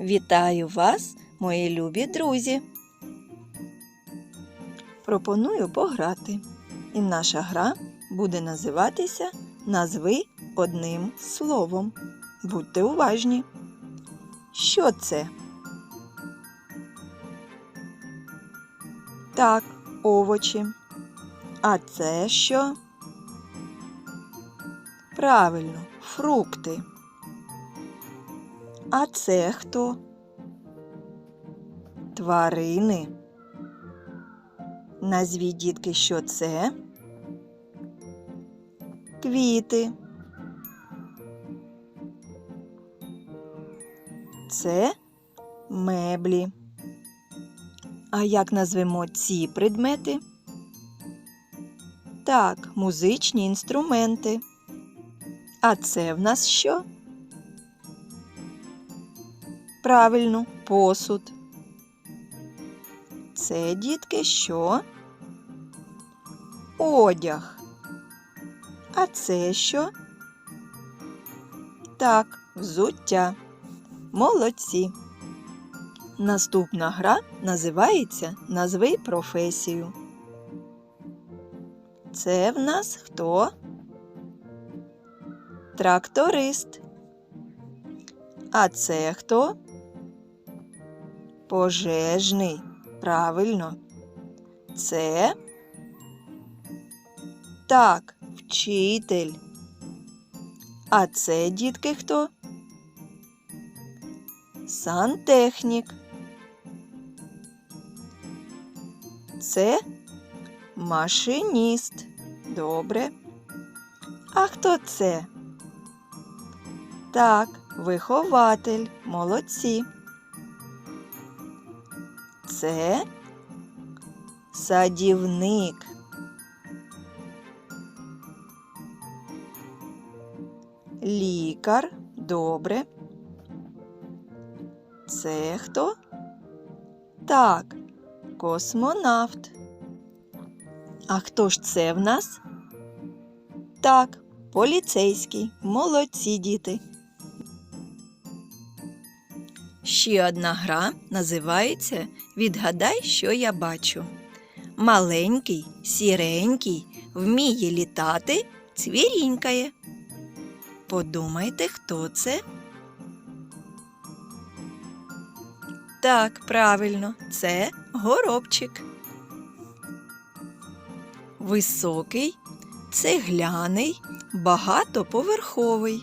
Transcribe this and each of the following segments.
Вітаю вас, мої любі друзі! Пропоную пограти. І наша гра буде називатися Назви одним словом. Будьте уважні. Що це? Так, овочі. А це що? Правильно, фрукти. А це хто? Тварини. Назвіть, дітки, що це? Квіти. Це меблі. А як назвемо ці предмети? Так, музичні інструменти. А це в нас що? Правильно, посуд. Це, дітки, що? Одяг. А це що? Так, взуття. Молодці. Наступна гра називається Назви професію. Це в нас хто? Тракторист. А це хто? Пожежний. Правильно. Це так, вчитель. А це, дітки, хто? Сантехнік. Це машиніст. Добре. А хто це? Так, вихователь. Молодці. Це садівник. Лікар. Добре. Це хто? Так, космонавт. А хто ж це в нас? Так, поліцейський. Молодці діти. Ще одна гра називається Відгадай, що я бачу. Маленький, сіренький, вміє літати, цвірінькає. Подумайте, хто це? Так, правильно, це горобчик. Високий, цегляний, багатоповерховий.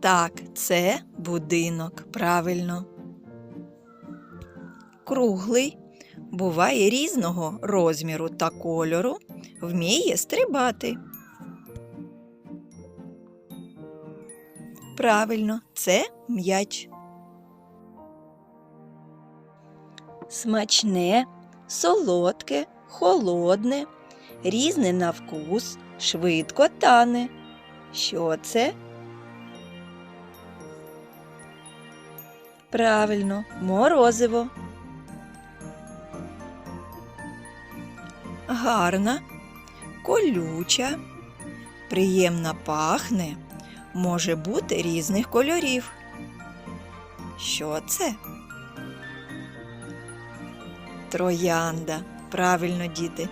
Так, це будинок, правильно. Круглий, буває різного розміру та кольору, вміє стрибати. Правильно, це м'яч. Смачне, солодке, холодне, різне на вкус, швидко тане. Що це? Правильно, морозиво. Гарна, колюча, приємна пахне, може бути різних кольорів. Що це? Троянда. Правильно, діти.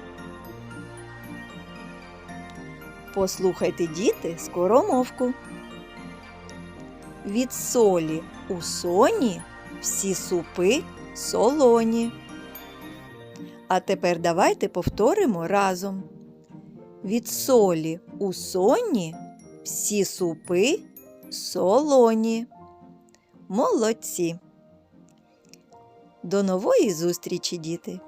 Послухайте, діти, скоромовку. Від солі у соні всі супи солоні. А тепер давайте повторимо разом. Від солі у соні всі супи солоні. Молодці. До нової зустрічі, діти!